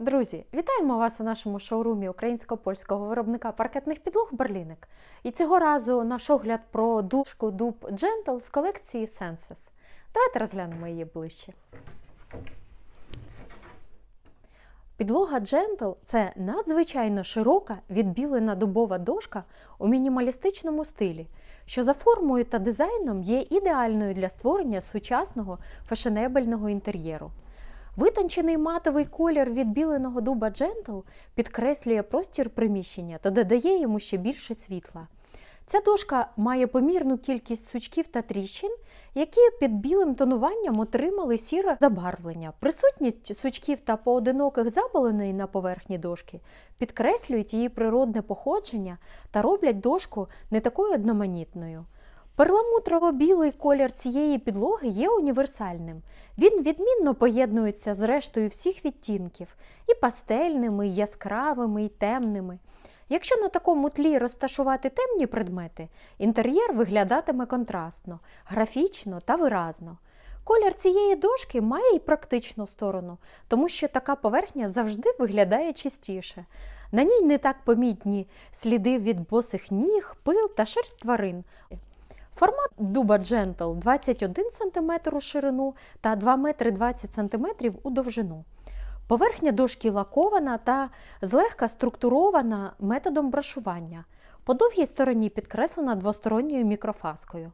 Друзі, вітаємо вас у нашому шоурумі українсько-польського виробника паркетних підлог Берліник. І цього разу наш огляд про дужку дуб Gentle з колекції Senses. Давайте розглянемо її ближче. Підлога Gentle – це надзвичайно широка відбілена дубова дошка у мінімалістичному стилі, що за формою та дизайном є ідеальною для створення сучасного фешенебельного інтер'єру. Витончений матовий колір відбіленого дуба Gentle підкреслює простір приміщення та додає йому ще більше світла. Ця дошка має помірну кількість сучків та тріщин, які під білим тонуванням отримали сіре забарвлення. Присутність сучків та поодиноких запаленої на поверхні дошки підкреслюють її природне походження та роблять дошку не такою одноманітною. Перламутрово-білий колір цієї підлоги є універсальним. Він відмінно поєднується з рештою всіх відтінків і пастельними, і яскравими, і темними. Якщо на такому тлі розташувати темні предмети, інтер'єр виглядатиме контрастно, графічно та виразно. Колір цієї дошки має й практичну сторону, тому що така поверхня завжди виглядає чистіше. На ній не так помітні сліди від босих ніг, пил та шерсть тварин. Формат дуба Gentle 21 см у ширину та 2 метри 20 см у довжину. Поверхня дошки лакована та злегка структурована методом брашування. По довгій стороні підкреслена двосторонньою мікрофаскою.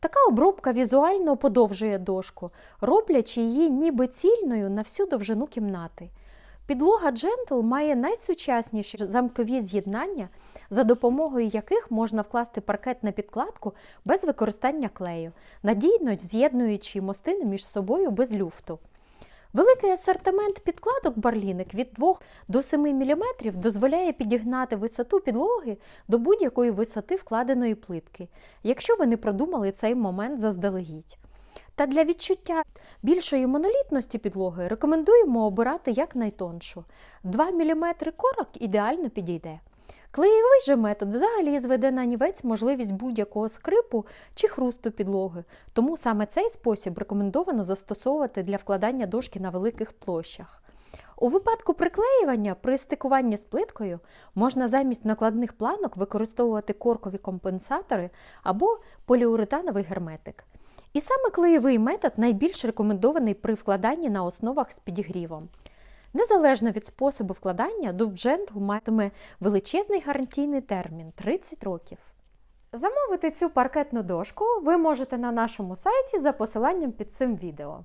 Така обробка візуально подовжує дошку, роблячи її ніби цільною на всю довжину кімнати. Підлога Gentle має найсучасніші замкові з'єднання, за допомогою яких можна вкласти паркет на підкладку без використання клею, надійно з'єднуючи мостини між собою без люфту. Великий асортимент підкладок барліник від 2 до 7 мм дозволяє підігнати висоту підлоги до будь-якої висоти вкладеної плитки, якщо ви не продумали цей момент заздалегідь. Та для відчуття більшої монолітності підлоги рекомендуємо обирати якнайтоншу. 2 мм корок ідеально підійде. Клеєвий же метод взагалі зведе на нівець можливість будь-якого скрипу чи хрусту підлоги, тому саме цей спосіб рекомендовано застосовувати для вкладання дошки на великих площах. У випадку приклеювання при стикуванні з плиткою можна замість накладних планок використовувати коркові компенсатори або поліуретановий герметик. І саме клеєвий метод найбільш рекомендований при вкладанні на основах з підігрівом. Незалежно від способу вкладання, дуб Gentle матиме величезний гарантійний термін 30 років. Замовити цю паркетну дошку ви можете на нашому сайті за посиланням під цим відео.